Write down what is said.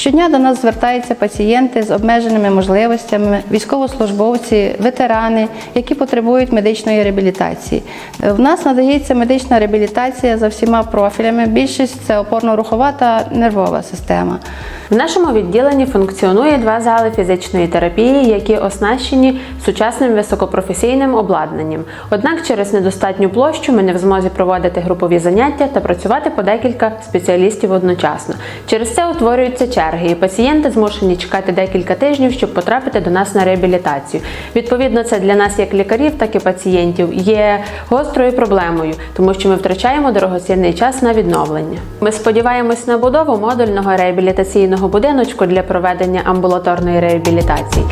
Щодня до нас звертаються пацієнти з обмеженими можливостями, військовослужбовці, ветерани, які потребують медичної реабілітації. В нас надається медична реабілітація за всіма профілями. Більшість це опорно-рухова та нервова система. В нашому відділенні функціонує два зали фізичної терапії, які оснащені сучасним високопрофесійним обладнанням. Однак через недостатню площу ми не в змозі проводити групові заняття та працювати по декілька спеціалістів одночасно. Через це утворюються черги, і пацієнти змушені чекати декілька тижнів, щоб потрапити до нас на реабілітацію. Відповідно, це для нас, як лікарів, так і пацієнтів, є гострою проблемою, тому що ми втрачаємо дорогоцінний час на відновлення. Ми сподіваємось на будову модульного реабілітаційного будиночку для проведення амбулаторної реабілітації.